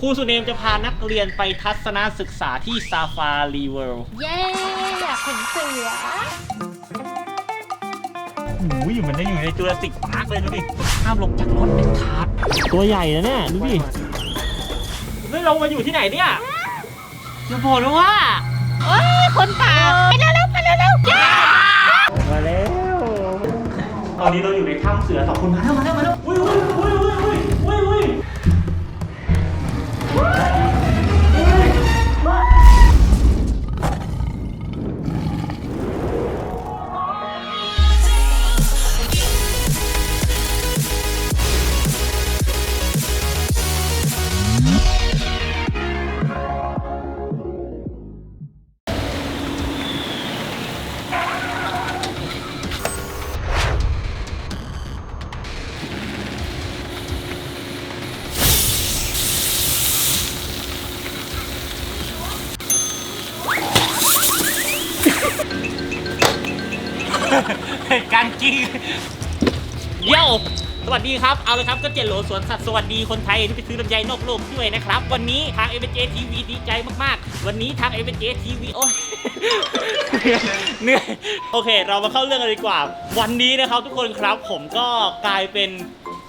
ครูสุเนมจะพานักเรียนไปทัศนศึกษาที่ซาฟารีเวิลด์เย้อยากเห็นเสือโอ้ยมันได้อยู่ในจุลศิกพาร์คเลยดูดิห้ามลงจากรถเด็ดขาดตัวใหญ่นะเนี่ยดูดิไม่ลงมาอยู่ที่ไหนเนี่ยจะบอกนะว่าโอ้ยคนป่าไปเร็วๆไปเร็วๆเย้มาแล้วตอนนี้เราอยู่ในถ้ำเสือสองคนมาแล้วมาแล้วมาแล้ว เเย้สวัสดีครับ เอาเลยครับก็เจนโหลสวนสัตว์สวัสดีคนไทยที่ไปซื้อลำไยนอกโลกด้วยนะครับ วันนี้ทาง m อ j TV ดีใจมากๆ วันนี้ทาง m อ j TV โอ้ยเหนื่อยโอเค เรามาเข้าเรื่องกันดีกว่า วันนี้นะครับทุกคนครับผมก็กลายเป็น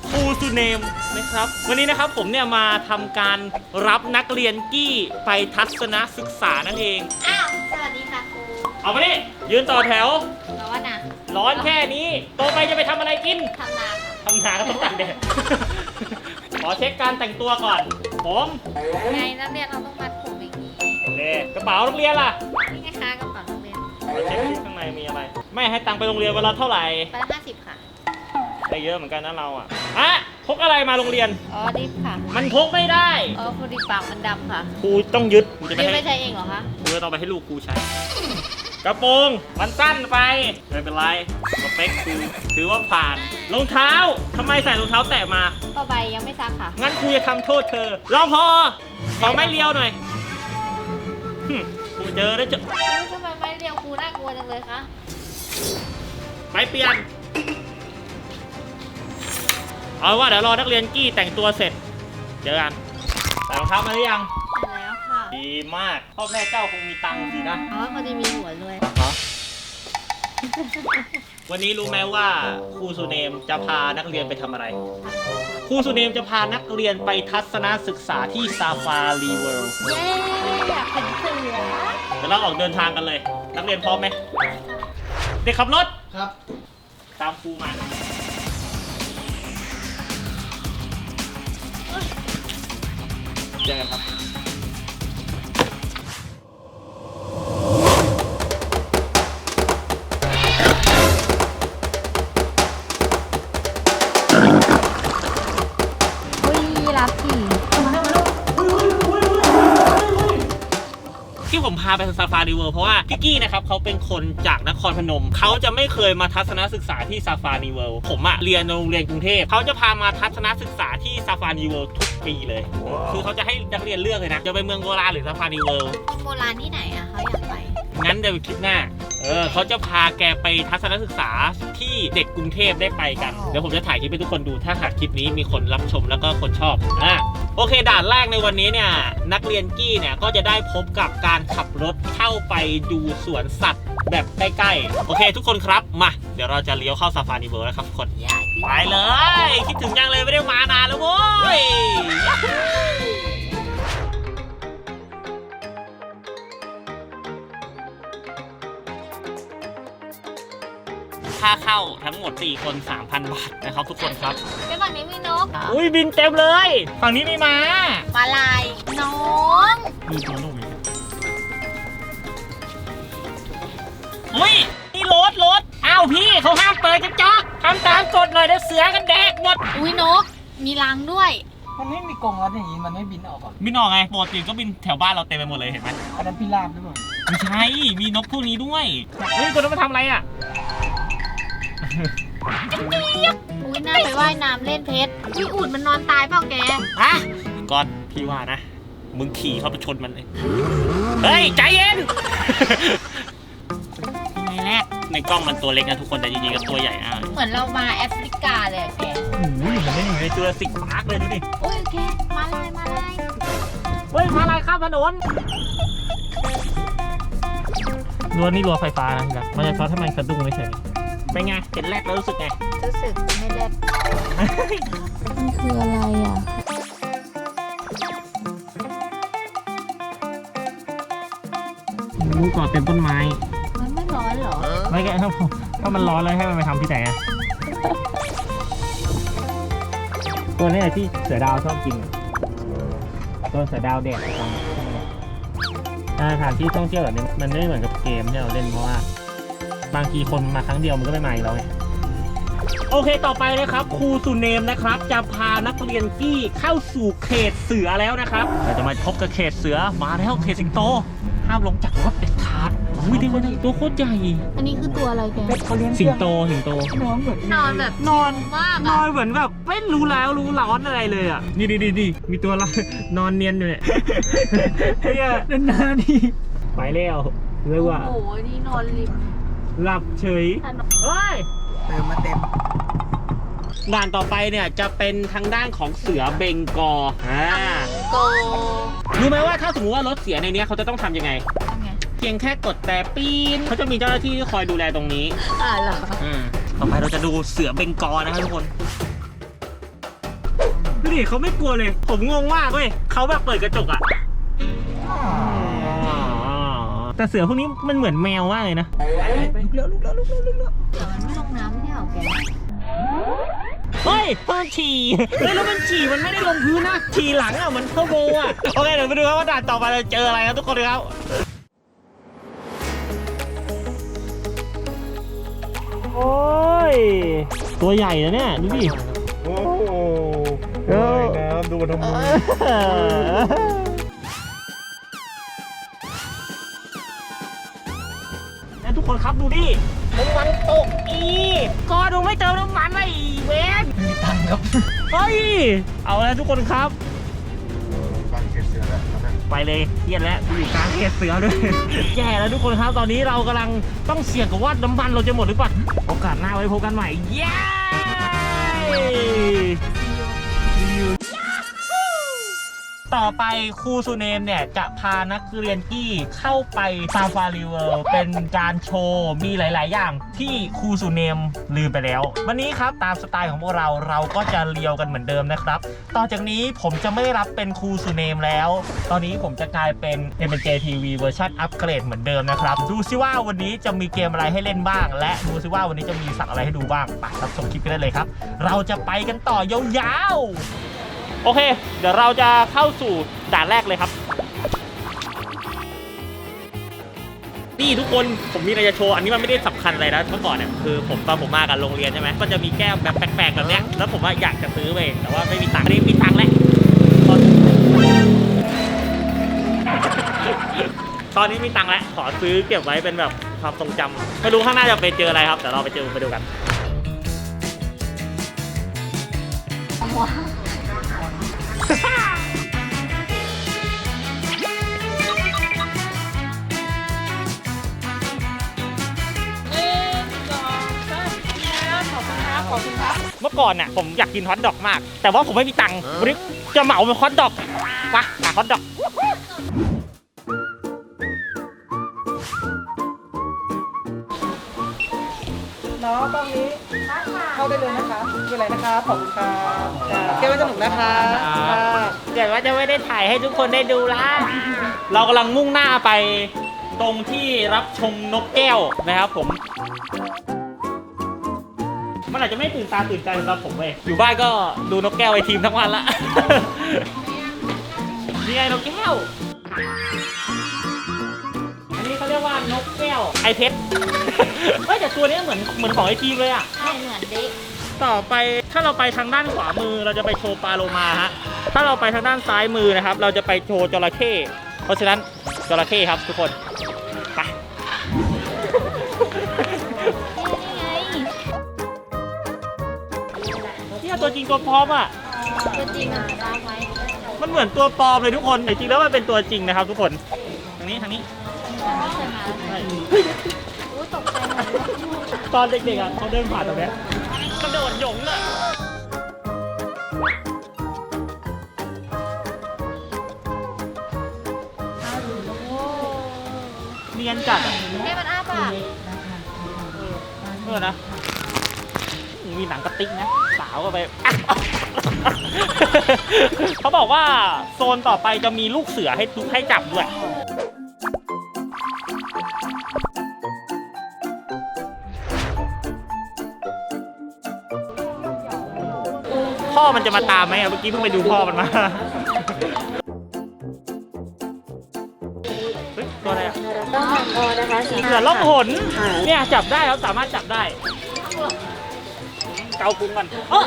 ครูสุเนมนะครับ วันนี้นะครับผมเนี่ยมาทำการรับนักเรียนกี้ไปทัศนศึกษานั่นเอง อ้าว สวัสดีค่ะครูเอามาดิยืนต่อแถว ร้อนนะ ร้อนแค่นี้โตไปจะไปทำอะไรกิน ทำนาค่ะทำนาก็ต้องตักแดด ขอเช็คการแต่งตัวก่อน ผมไงนักเรียนเราต้องมัดผมอย่างนี้โอเคกระเป๋าโรงเรียนล่ะนี่ไงคะกระเป๋านักเรียนขอเช็คที่ข้างในมีอะไร ไม่ให้ตังค์ไปโรงเรียนวันละเท่าไหร่ไปละห้าสิบค่ะ ได้เยอะเหมือนกันนะเราอะอะพกอะไรมาโรงเรียน อ๋อดิฟค่ะ มันพกไม่ได้อ๋อพอดีปากมันดำค่ะครูต้องยึดครูจะดิฟไม่ไม่ให้ใช่เองเหรอคะครูจะต้องไปให้ลูกครูใช้ กระโปรงมันสั้นไปไม่เป็นไรสเปคคือถือว่าผ่านรองเท้าทำไมใส่รองเท้าแตะมาก็ใบยังไม่ซักค่ะ งั้นครูจะทำโทษเธอรอพอขอไม่เลียวหน่อยหึครูเจอแล้วเจออุ๊ยทำไมไม่เรียงครูน่ากลัวจังเลยคะไปเปลี่ยน เอาว่าเดี๋ยวรอนักเรียนกี้แต่งตัวเสร็จ เจอกันใส่รองเท้ามาหรือยังมาแล้วค่ะ ดีมากพ่อแม่เจ้าคงมีตังค์สินะ อ๋อพอดีมีหัวด้วยฮะวันนี้รู้ไหมว่าครูสุเนมจะพานักเรียนไปทำอะไร ครูสุเนมจะพานักเรียนไปทัศนศึกษาที่ซาฟารีเวิลด์เย้อยากเห็นเสือเดี๋ยวเราออกเดินทางกันเลย นักเรียนพร้อมไหม เด็กขับรถ ครับ ตามครูมา เจอกันครับ ที่ผมพาไปซาฟารีเวิลด์เพราะว่าพี่กี้นะครับเขาเป็นคนจากนครพนม เขาจะไม่เคยมาทัศนศึกษาที่ซาฟารีเวิลด์ผมอะเรียนโรงเรียนกรุงเทพเขาจะพามาทัศนศึกษาที่ซาฟารีเวิลด์ทุกปีเลย คือเขาจะให้นักเรียนเลือกเลยนะจะไปเมืองโบราณหรือซาฟารีเวิลด์โบราณที่ไหนอะเขาอยากไปงั้นเดี๋ยวคลิปหน้า เออเขาจะพาแกไปทัศนศึกษาที่เด็กกรุงเทพได้ไปกัน เดี๋ยวผมจะถ่ายคลิปให้ทุกคนดู ถ้าหากคลิปนี้มีคนรับชมแล้วก็คนชอบ อะโอเคด่านแรกในวันนี้เนี่ยนักเรียนกี้เนี่ยก็จะได้พบกับการขับรถเข้าไปดูสวนสัตว์แบบใกล้ๆ โอเคทุกคนครับ มา เดี๋ยวเราจะเลี้ยวเข้าซาฟารีเวิลด์แล้วครับทุกคนอยากไปเลย คิดถึงจังเลยไม่ได้มานานแล้วาเข้าทั้งหมด 4 คน 3,000 บาทนะครับทุกคนครับ ไปฝั่งนี้มีนก อุ้ยบินเต็มเลย ฝั่งนี้มีมามาลาย น้องมีตัวลูกอีกอุ้ยนี่รถรถอ้าวพี่เขาห้ามเปิดกระจกทำตามกฎหน่อยเดี๋ยวเสือกันแดกหมด อุ้ยนก มีรังด้วย มันไม่มีกรงแล้วอย่างนี้มันไม่บินออกอะบินออกไงปกติก็บินแถวบ้านเราเต็มไปหมดเลยเห็นไหมอันนั้นพิราบหรือเปล่าไม่ใช่ มีนกพวกนี้ด้วย เฮ้ยตัวนั้นมาทำอะไรอะ อุ้ยน่าไปว่ายน้ำเล่นเพชรอุ้ยอูดมันนอนตายเปล่าแกฮะก่อนพี่ว่านะ มึงขี่เข้าไปชนมันเลย เฮ้ย ใจเย็นไงแรกในกล้องมันตัวเล็กนะทุกคนแต่จริงๆก็ตัวใหญ่อะเหมือนเรามาแอฟริกาเลยอะแกโอ้ยมันได้อยู่ในจุลศิกพาร์คเลยดูดิ อุ้ยแกมาลายมาลายเฮ้ยมาลายข้ามถนนรั้วนี่รั้วไฟฟ้านะทีละมันจะช็อตให้มันสะดุ้งเฉยๆ เป็นไงเห็นแรกแล้วรู้สึกไง รู้สึกไม่เล่นมันคืออะไรอะงูเกาะเต็มต้นไม้ มันไม่ร้อนเหรอ ไม่แกถ้าถ้ามันร้อนแล้วให้มันไปทำที่ไหนอะตัวนี้ที่เสือดาวชอบกินอะตัวเสือดาวแดดประจำสถานที่ท่องเที่ยวแบบนี้มันไม่เหมือนกับเกมที่เราเล่นเพราะว่า บางทีคนมาครั้งเดียวมันก็ไม่มาอีกแล้วไงโอเคต่อไปนะครับครูสุเนมนะครับ จะพานักเรียนกี้เข้าสู่เขตเสือแล้วนะครับเราจะมาพบกับเขตเสือมาแล้วเขตสิงโต ห้ามลงจากรถเด็ดขาดอุ้ยดีเลยตัวโคตรใหญ่อันนี้คือตัวอะไรแกเป็ดเขาเลี้ยงสิงโตสิงโตน้องเหมือนนอนแบบนอนมากนออะนเหมือนแบบไม่รู้แล้วรู้ร้อนอะไรเลยอะนี่ดีดีดีมีตัวละนอนเนียนอยู่เนี่ยเฮ้ยนานๆนี่ไปแล้วเรียกว่าโอ้โหนี่นอนริม หลับเฉยถนนเฮ้ย เติมมาเต็ม ด่านต่อไปเนี่ยจะเป็นทางด้านของเสือเบงกอลอ่าโกรู้ไหมว่าถ้าสมมติว่ารถเสียในเนี้ยเขาจะต้องทำยังไง ทำไง เพียงแค่กดแต่ปีนเขาจะมีเจ้าหน้าที่ที่คอยดูแลตรงนี้ อ่าเหรออืมต่อไปเราจะดูเสือเบงกอลนะครับทุกคนดูดิเขาไม่กลัวเลย ผมงงมากเว้ยเขาแบบเปิดกระจกอะ แต่เสือพวกนี้มันเหมือนแมวมากเลยนะลุกแล้วลุกแล้วลุกแล้วลุกแล้วเดี๋ยวมันไม่ลงน้ำไม่ใช่เหรอแกเฮ้ยมันฉี่แล้วมันฉี่มันไม่ได้ลงพื้นนะฉี่หลังอะมันเข้าโบอะโอเคเดี๋ยวไปดูครับว่าด่านต่อไปเราเจออะไรครับทุกคนครับโอ้ยตัวใหญ่นะเนี่ยดูดิโอ้โหน้ำดูมันทำมื คนครับดูดิน้ำมันตกอีกก็ดูไม่เติมน้ำมันเลยอีเวนไม่มีตังค์ครับ เฮ้ย เอาแล้วทุกคนครับ บางเกศเสือแล้วนะไปเลยเครียดแล้วอยู่กลางเขตเสือด้วย แย่แล้วทุกคนครับตอนนี้เรากำลังต้องเสี่ยงกับว่าน้ำมันเราจะหมดหรือเปล่าโอกาสหน้าไว้พบกันใหม่เย้ ต่อไปครูสุเนมเนี่ยจะพานักเรียนกี้เข้าไปซาฟารีเวิลด์เป็นการโชว์มีหลาย ๆ อย่างที่ครูสุเนมลืมไปแล้ว วันนี้ครับตามสไตล์ของพวกเราเราก็จะเลียวกันเหมือนเดิมนะครับ ต่อจากนี้ผมจะไม่รับเป็นครูสุเนมแล้ว ตอนนี้ผมจะกลายเป็น m j TV เวอร์ชันอัปเกรดเหมือนเดิมนะครับ ดูซิว่าวันนี้จะมีเกมอะไรให้เล่นบ้าง และดูซิว่าวันนี้จะมีสัตว์อะไรให้ดูบ้างไปรับชมคลิปกันได้เลยครับ เราจะไปกันต่อยาวๆ โอเค เดี๋ยวเราจะเข้าสู่ด่านแรกเลยครับ นี่ทุกคนผมมีอะไรจะโชว์ อันนี้มันไม่ได้สำคัญอะไรนะเมื่อก่อนเนี่ยคือผมตอนผมมากับโรงเรียนใช่ไหมมันจะมีแก้วแบบแปลกๆแบบเนี้ยแล้วผมว่าอยากจะซื้อไปแต่ว่าไม่มีตังค์อันนี้มีตังค์แล้วตอนตอนนี้มีตังค์แล้วขอซื้อเก็บไว้เป็นแบบความทรงจำไม่รู้ข้างหน้าจะไปเจออะไรครับแต่เราไปเจอไปดูกัน เมื่อก่อนน่ะผมอยากกินฮอทดอกมาก แต่ว่าผมไม่มีตังค์วันนี้จะเหมาเป็นฮอทดอกปะหาฮอทดอกน้องตรงนี้เข้าได้เลยนะ คะมีอะไรนะคะขอบคุณค่ะเกมไม่สนุกนะคะเกิดว่าจะไม่ได้ถ่ายให้ทุกคนได้ดูละเรากำลังมุ่งหน้าไปตรงที่รับชมนกแก้วนะครับผม มันอาจจะไม่ตื่นตาตื่นใจสำหรับผมเว้ยอยู่บ้านก็ดูนกแก้วไอทีมทั้งวันละ นี่ไงนกแก้ว อันนี้เขาเรียกว่านกแก้วไอเพชร เฮ้ยแต่ตัวนี้เหมือนเหมือนของไอทีมเลยอะใช่เหมือนเด็ก ต่อไปถ้าเราไปทางด้านขวามือเราจะไปโชว์ปลาโลมาฮะถ้าเราไปทางด้านซ้ายมือนะครับ เราจะไปโชว์จระเข้เพราะฉะนั้นจระเข้ครับทุกคนไปนี่ไงเนี่ยตัวจริงตัวปลอมอะตัวจริงอะตามไว้มันเหมือนตัวปลอมเลยทุกคนแต่จริงแล้วมันเป็นตัวจริงนะครับ ทุกคนทางนี้ทางนี้ไม่เคยมาใช่อุ้ยตกใจหมดเลยตอนเด็กๆอะเขาเดินผ่านตรงเนี้ย กระโดดหยงอะเนียนจัดอะให้มันอ้าปากเออนะมีหนังกระติกนะ สาวก็ไป เขาบอกว่าโซนต่อไปจะมีลูกเสือให้ให้จับด้วย พ่อมันจะมาตามไหมอะเมื่อกี้เพิ่งไปดูพ่อมันมาเฮ้ยตัวอะไรอะต้องหันคอนะคะสีเสือล่องหนเนี่ยจับได้ครับสามารถจับได้ เกาพุงกันเออ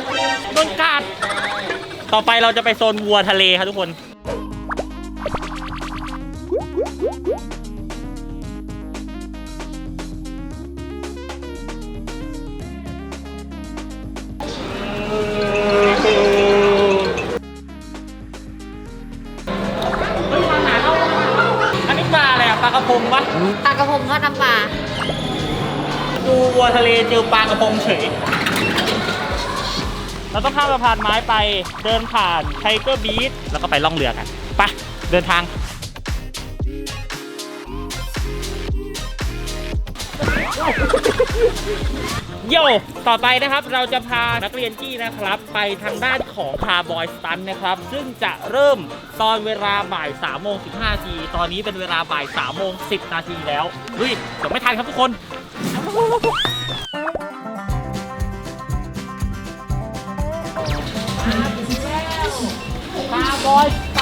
โดนกัดต่อไปเราจะไปโซนวัวทะเลครับทุกคน ระพงทอดน้ำปลาดูวัวทะเลเจอปลากระพงเฉย เราต้องข้ามสะพานไม้ไปเดินผ่านไทเกอร์บีชแล้วก็ไปล่องเรือกันไปเดินทาง โยต่อไปนะครับเราจะพานักเรียนจี้นะครับ ไปทางด้านของคาร์บอยสตันนะครับ ซึ่งจะเริ่มตอนเวลาบ่าย3โมง15นาทีตอนนี้เป็นเวลาบ่าย3โมง10นาทีแล้วเฮ้ยเดี๋ยวไม่ทันครับทุกคนคาร์บอยสตั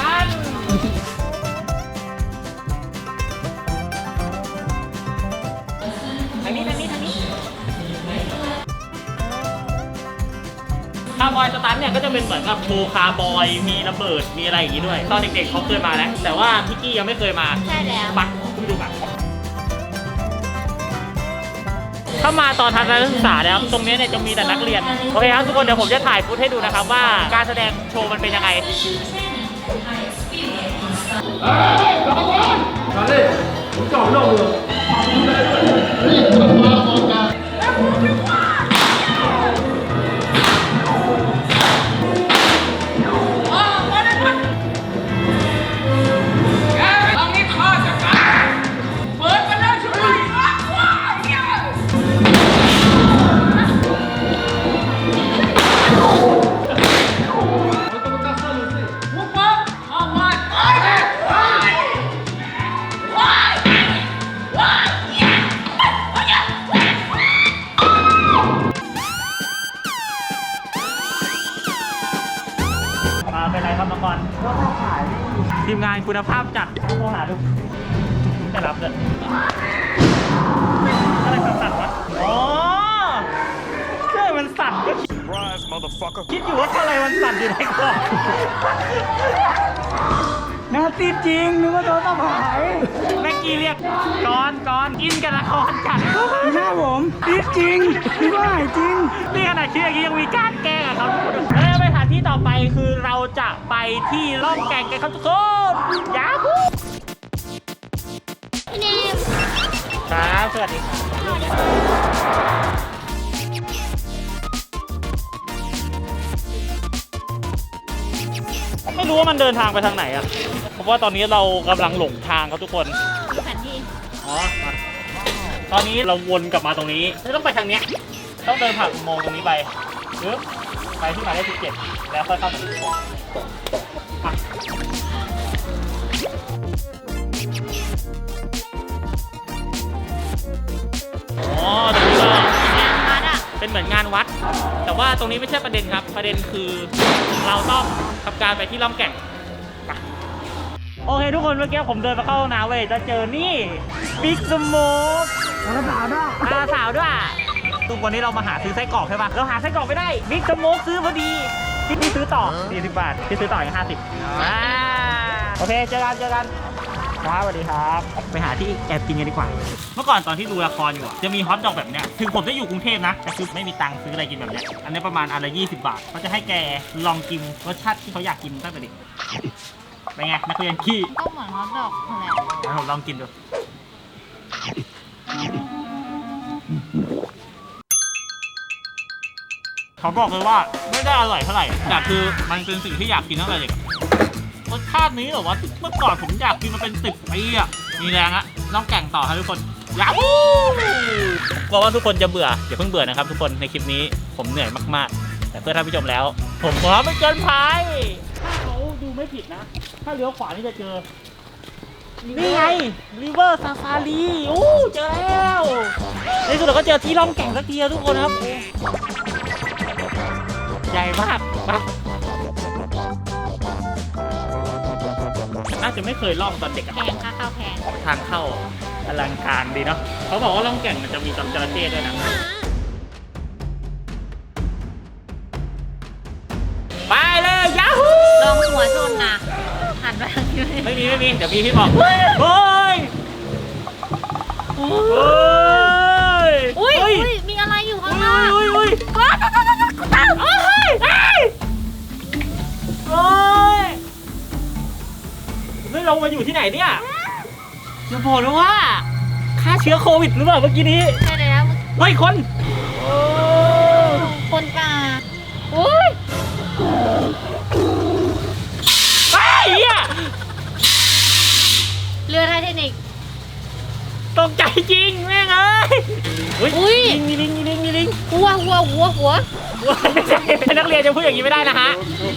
บอยสตันเนี่ยก็จะเป็นเหมือนกับโชว์คาร์บอยมีระเบิดมีอะไรอย่างนี้ด้วย ตอนเด็กๆเขาเคยมาแล้วแต่ว่าพี่กี้ยังไม่เคยมาใช่แล้วปักคุณดูแบบถ้ามาตอนทัศนศึกษาแล้วตรงนี้เนี่ยจะมีแต่นักเรียน โอเคครับทุกคนเดี๋ยวผมจะถ่ายฟุตให้ดูนะครับว่าการแสดงโชว์มันเป็นยังไงมา คือเราจะไปที่ล่องแก่งกันครับทุกคนยาฮูพี่เนมครับสวัสดีครับไม่รู้ว่ามันเดินทางไปทางไหนอะเพราะว่าตอนนี้เรากำลังหลงทางครับทุกคนดูแผนที่อ๋อมาตอนนี้เราวนกลับมาตรงนี้ต้องไปทางเนี้ยต้องเดินผ่านอุโมงค์ตรงนี้ไปปึ๊บ ไปที่หมายเลขสิบเจ็ดแล้วค่อยเข้าตรงนี้มาอ๋อตรงนี้ก็งานวัดอะเป็นเหมือนงานวัด แต่ว่าตรงนี้ไม่ใช่ประเด็นครับ ประเด็นคือเราต้องทำการไปที่ล่องแก่งไปโอเคทุกคนเมื่อกี้ผมเดินมาเข้าห้องน้ำเว้ยจะเจอนี่บิ๊กสโมกสาวด้วยสาวด้วย ทุกวันนี้เรามาหาซื้อไส้กรอกใช่ปะเราหาไส้กรอกไม่ได้บิ๊กสโมกซื้อพอดีพี่พี่ซื้อต่อ 40 บาทพี่ซื้อต่ออีก50อ่าโอเคเจอกันเจอกันครับสวัสดีครับ ไปหาที่แอบกินกันดีกว่า เมื่อก่อนตอนที่ดูละครอยู่อะจะมีฮอทดอกแบบเนี้ยถึงผมจะอยู่กรุงเทพนะแต่คือไม่มีตังค์ซื้ออะไรกินแบบเนี้ยอันนี้ประมาณอันละ20 บาทเขาจะให้แกลองกินรสชาติที่เขาอยากกินตั้งแต่เด็กเป็นไงนักเรียนขี้ก็เหมือนฮอตดอกนั่นแหละเดี๋ยวผมลองกินดู เขาบอกเลยว่าไม่ได้อร่อยเท่าไหร่ แต่คือมันเป็นสิ่งที่อยากกินตั้งแต่เด็กรสชาตินี้เหรอวะเมื่อก่อนผมอยากกินมาเป็นสิบปีอะมีแรงอะน้องแก่งต่อครับทุกคนยาฮูกลัวว่าทุกคนจะเบื่ออย่าเพิ่งเบื่อนะครับ ทุกคนในคลิปนี้ผมเหนื่อยมากๆ แต่เพื่อท่านผู้ชมแล้ว ผมพร้อมไม่เกินภัยถ้าเขาดูไม่ผิดนะ ถ้าเลี้ยวขวานี่จะเจอ นี่ไง River Safari โอ้เจอแล้วในที่สุดเราก็เจอที่ล่องแก่งสักทีอะทุกคนครับ ใหญ่มากมาน่าจะไม่เคยล่องตอนเด็กอะแพงค่าข้าวแพงทางเข้าอลังการดีเนาะเขาบอกว่าล่องแก่งมันจะมีจำจระเข้ด้วยนะไปเลยยาฮูลองหัวชนนะหันมาทางนี้ไม่มีไม่มีเดี๋ยวมีพี่บอกเฮ้ยเฮ้ เฮ้ยเรามาอยู่ที่ไหนเนี่ยจะบอกนะว่าฆ่าเชื้อโควิดหรือเปล่าเมื่อกี้นี้ใช่แล้วเฮ้ยคนโอ้คนป่าอุ้ยไอ้เหี้ยเรือไททานิกตกใจจริงแม่งเอ้ยอุ้ยมีลิงมีลิงมีลิงหัวหัวหัวหัวเป็นนักเรียนจะพูดอย่างนี้ไม่ได้นะฮะอุ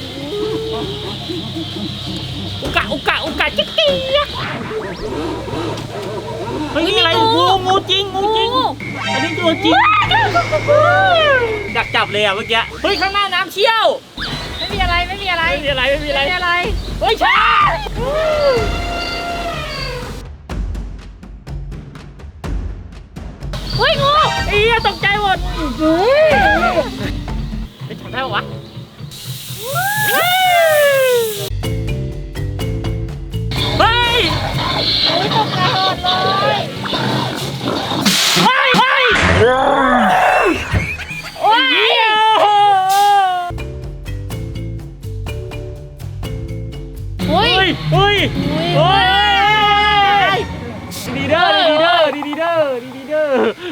กะอุกะอุกะจิ๊กจิ๊กเฮ้ยนี่อะไรงูงูจริงงูจริงอันนี้ตัวจริงอยากจับเลยอะเมื่อกี้เฮ้ยข้างหน้าน้ำเชี่ยว ไม่มีอะไรไม่มีอะไรไม่มีอะไรไม่มีอะไรไม่มีอะไรเฮ้ยช้าเฮ้ยงูเอียตกใจหมดไปจับได้ปะวะเฮ้ย อุ้ยตกใจหดเลยเฮ้ยเฮ้ยโอ้ยเหี้ยเฮ้อุ้ยยเฮ้ยอุ้ยเฮ้ยดีเด้อดีเด้อดีเด้อดีเด้อ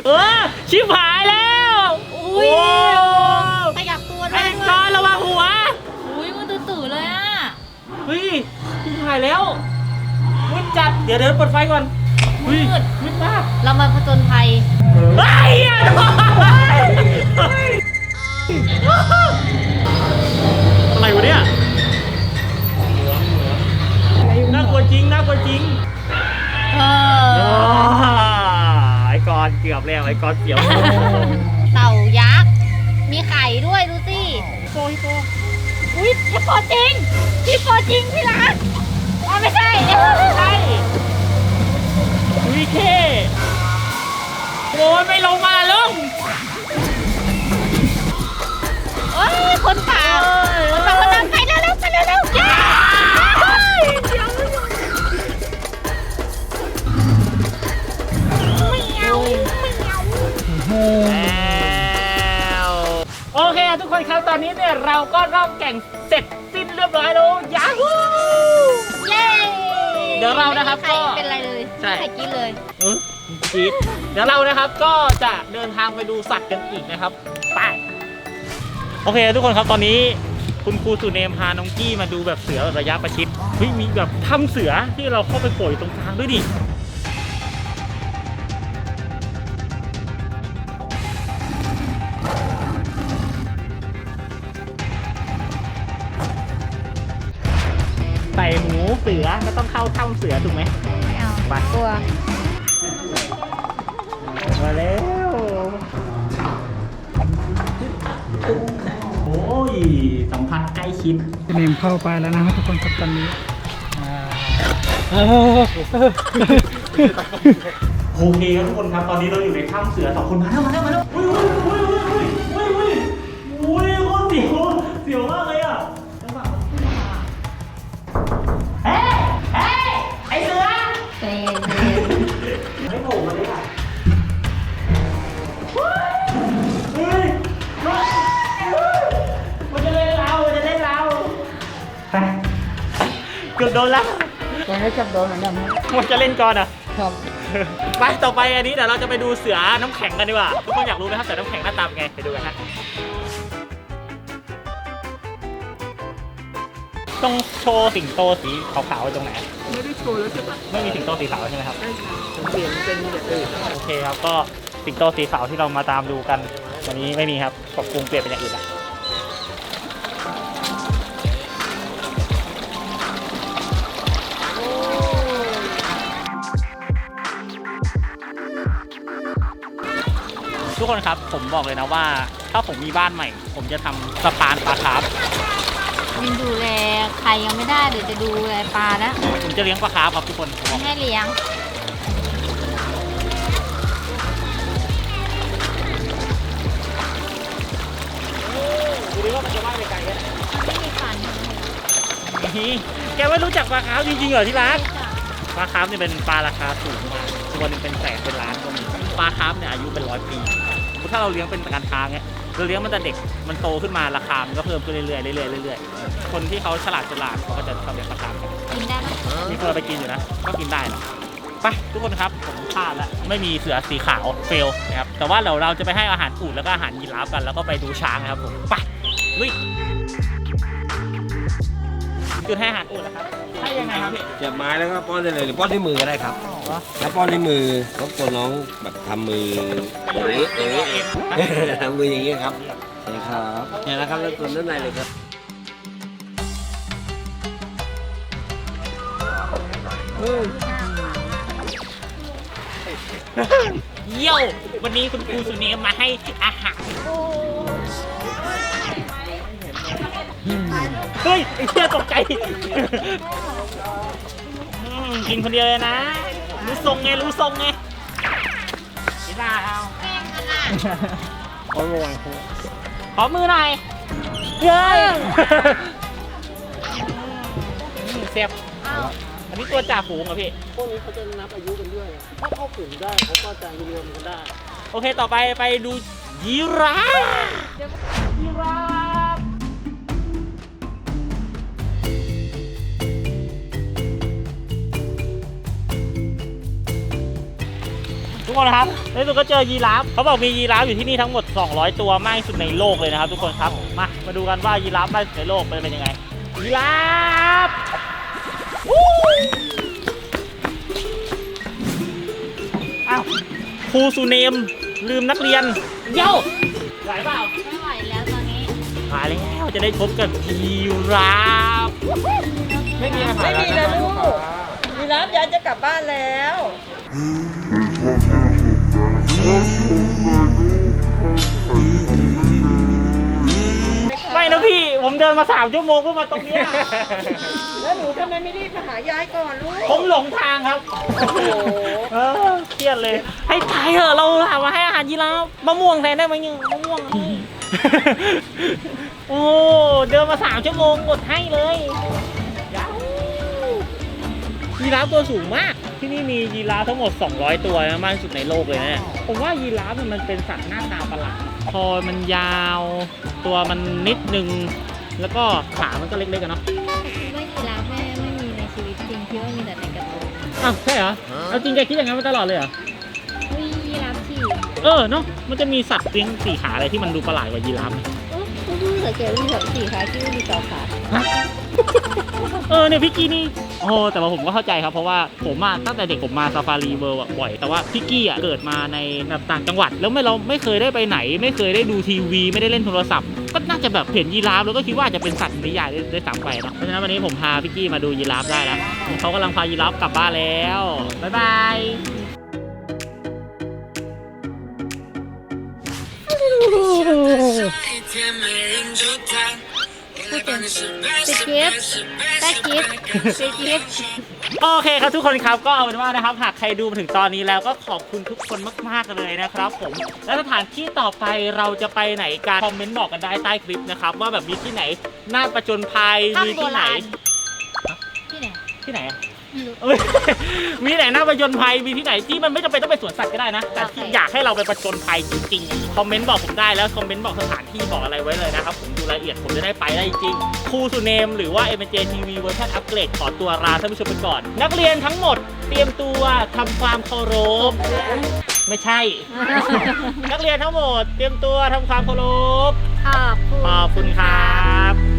เออชิบหายแล้วอุ้ยโอ้ขยับตัวด้ไอ้วยกอนระวังหัวอุ้ยมันตื่นๆเลยอะเฮ้ยชิบหายแล้ว จัด เดี๋ยวเดี๋ยวเปิดไฟก่อนเฮ้ยมืดมืดมาก เรามาผจญภัยเฮ้ยอะอะไรวะเนี่ยน่ากลัวจริงน่ากลัวจริงเออ๋ออไอ้กอนเกือบแล้วไอ้กอนเสียวเต่ายักษ์ มีไข่ด้วยดูสิโกยโกอุ้ยฮิปโปจริงฮิปโปจริงพี่รักอ๋อ ไม่ใช่เอ้ยไม่ใช่วิเท่โอ้ยไม่ลงมาลงโอ้ยคนป่าคนป่าคนนั้นไปเร็วไปเร็วๆย้าไม่เอาไม่เอาแล้วโอเคทุกคนครับตอนนี้เนี่ยเราก็ร่องแก่งเสร็จสิ้นเรียบร้อยแล้วยาฮู เดี๋ยวเรานะครับไม่ก็มีใครเป็นไรเลยใช่ ไม่มีใครกินเลย เออจี๊ดเดี๋ยวเรานะครับก็จะเดินทางไปดูสัตว์กันอีกนะครับไปโอเคทุกคนครับตอนนี้คุณครูสุเนมพาน้องกี้มาดูแบบเสือแบบระยะประชิดเฮ้ยมีแบบถ้ำเสือที่เราเข้าไปโผล่อยู่ตรงกลางด้วยดิ ใส่หมูเสือก็ต้องเข้าถ้ำเสือถูกไหมไม่เอาไปกลัวมาแล้วโอ้ยสัมผัสใกล้ชิดเนมเข้าไปแล้วนะครับทุกคนครับตอนนี้โอเคครับทุกคนครับตอนนี้เราอยู่ในถ้ำเสือสองคนมาแล้วมาแล้วมาแล้ว โดนแล้วจะให้จับโดนเหมือนกันนะมันจะเล่นก่อนอะ ครับ ไปต่อไปอันนี้เดี๋ยวเราจะไปดูเสือน้ำแข็งกันดีกว่าทุกคนอยากรู้ไหมครับเสือน้ำแข็งหน้าตาเป็นไงไปดูกันฮะต้องโชว์สิงโตสีขาวๆไว้ตรงไหน ไม่ได้โชว์แล้วใช่ปะไม่มีสิงโตสีขาวใช่ไหมครับใช่ค่ะเปลี่ยนเป็นอย่างอื่นโอเคครับ ก็สิงโตสีขาวที่เรามาตามดูกันวันนี้ไม่มีครับปรับปรุงเปลี่ยนเป็นอย่างอื่นละ ทุกคนครับผมบอกเลยนะว่า ถ้าผมมีบ้านใหม่ ผมจะทำสะพานปลาคาร์ฟวินดูแลใครยังไม่ได้เดี๋ยวจะดูแลปลาแล้วผมจะเลี้ยงปลาคาร์ฟครับทุกคนผมบอกไม่ให้เลี้ยง ดูดิว่ามันจะว่ายไปไกลแค่ไหนไม่มีฟันนี่แกไม่รู้จักปลาคาร์ฟจริงๆเหรอที่รัก ปลาคาร์ฟเนี่ยเป็นปลาราคาสูงมาก ตัวหนึงเป็นแสนเป็นล้านก็มี ปลาคาร์ฟเนี่ยอายุเป็นร้อยปี ถ้าเราเลี้ยงเป็นการค้าเนี่ยเราเลี้ยงมันแต่เด็กมันโตขึ้นมาราคามันก็เพิ่มขึ้นเรื่อยๆเรื่อยๆเรื่อยๆคนที่เขาฉลาดฉลาดเขาก็จะชอบเลี้ยงปลาคาร์ฟกันกินได้ไหมมีคนเอาไปกินอยู่นะ ก็กินได้นะไปทุกคนครับผมพลาดแล้วไม่มีเสือสีขาวเฟลนะครับแต่ว่าเดี๋ยวเราจะไปให้อาหารอูดแล้วก็อาหารยีราฟกัน แล้วก็ไปดูช้างนะครับผมไปลุยจุดให้อาหารอูดนะครับให้ ยังไงครับพี่จับไม้แล้วก็ป้อนได้เลยหรือป้อนด้วยมือก็ได้ครับถ้าป้อนด้วยมือรบกวนน้องแบบทำมืออย่างนี้อย่างนี้ทำมืออย่างนี้ครับใช่ครับเนี่ยนะครับแล้วตัวด้านในเลยครับเยี่ยววันนี้คุณครูสุเนียมมาให้อาหารเฮ้ยไอ้เชี่ยตกใจอืม กินคนเดียวเลยนะ รู้ทรงไง รู้ทรงไงไม่ได้เอาขอมือหน่อย เย้ยอืมเสียบอันนี้ตัวจ่าฝูงเหรอพี่ พวกนี้เขาจะนับอายุกันด้วย ถ้าเข้ากลุ่มได้เขาก็จะรวมกันได้ โอเค ต่อไปไปดูยีราฟ ทุกคนครับในที่สุดก็เจอยีราฟเขาบอกมียีราฟอยู่ที่นี่ทั้งหมด 200 ตัวมากที่สุดในโลกเลยนะครับ ทุกคนครับมามาดูกันว่ายีราฟมากที่สุดในโลกเป็นยังไงยีราฟวู้อ้าวครูสุเนมลืมนักเรียนเย้าไหวเปล่าไม่ไหวแล้วตอนนี้มาแล้วจะได้พบกับยีราฟไม่มีไม่มีเลยลูกมีรับยายจะกลับบ้านแล้ว ไม่นะพี่ ผมเดินมาสามชั่วโมงเพื่อมาตรงเนี้ยแล้วหนูทำไมไม่รีบมาหายายก่อนลูก ผมหลงทางครับโอ้โหเออเครียดเลย ให้ตายเถอะเราหามาให้อาหารยีราฟมะม่วงแทนได้ไหมเนี่ยมะม่วง โอ้ เดินมาสามชั่วโมงกดให้เลยยาวยีราฟตัวสูงมาก ที่นี่มียีราฟทั้งหมด 200 ตัวนะมากที่สุดในโลกเลยนะเนี่ยผมว่ายีราฟเนี่ยมันเป็นสัตว์หน้าตาประหลาดคอมันยาว ตัวมันนิดนึง แล้วก็ขามันก็เล็กๆกันเนาะคิดว่ายีราฟไม่ไม่มีในชีวิตจริงคิดว่ามีแต่ในการ์ตูนอ้าวใช่เหรอเอาจริงแกคิดอย่างนั้นมาตลอดเลยเหรอวิยีราฟฉี่เออเนาะมันจะมีสัตว์เลี้ยงสี่ขาอะไรที่มันดูประหลาดกว่ายีราฟไหมโอ้คุณเพิ่งสังเกตว่ามีแบบสี่ขาคิดว่ามีสองขาเออเนี่ยพี่กี้นี่ โอ้โหแต่ว่าผมก็เข้าใจครับเพราะว่าผมอะตั้งแต่เด็กผมมาซาฟารีเวิลด์อะบ่อย แต่ว่าพี่กี้อะเกิดมาในแบบต่างจังหวัด แล้วไม่เราไม่เคยได้ไปไหน ไม่เคยได้ดูทีวี ไม่ได้เล่นโทรศัพท์ ก็น่าจะแบบเห็นยีราฟแล้วก็คิดว่าอาจจะเป็นสัตว์นิยายได้ได้สามไปเนาะเพราะฉะนั้นวันนี้ผมพาพี่กี้มาดูยีราฟได้แล้วเขากำลังพายีราฟกลับบ้านแล้วบ๊ายบาย พูดถึงสกิปสกิปสกิปโอเคครับทุกคนครับก็เอาเป็นว่านะครับ หากใครดูมาถึงตอนนี้แล้วก็ขอบคุณทุกคนมากๆเลยนะครับผมและสถานที่ต่อไปเราจะไปไหนกันคอมเมนต์บอกกันได้ใต้คลิปนะครับ ว่าแบบมีที่ไหนน่าประจนภัยถ้ำมีโบที่ไหนราณที่ไหนที่ไหนอะไม่รู้ เอ้ยมีไหนน่าประจนภัยมีที่ไหนที่มันไม่จำเป็นต้องไปสวนสัตว์ก็ได้นะ แต่ที่โอเคอยากให้เราไปประจนภัยจริงๆคอมเมนต์บอกผมได้แล้วคอมเมนต์บอกสถานที่บอกอะไรไว้เลยนะครับผมดูรายละเอียดผมจะได้ไปได้จริงครูสุเนมหรือว่า m j TV เวอร์ชันอัปเกรดขอตัวลาท่านผู้ชมไปก่อน นักเรียนทั้งหมดเตรียมตัวทำความเคารพไม่ใช่ นักเรียนทั้งหมด เตรียมตัวทำความเคารพขอบคุณ ขอบคุณครับ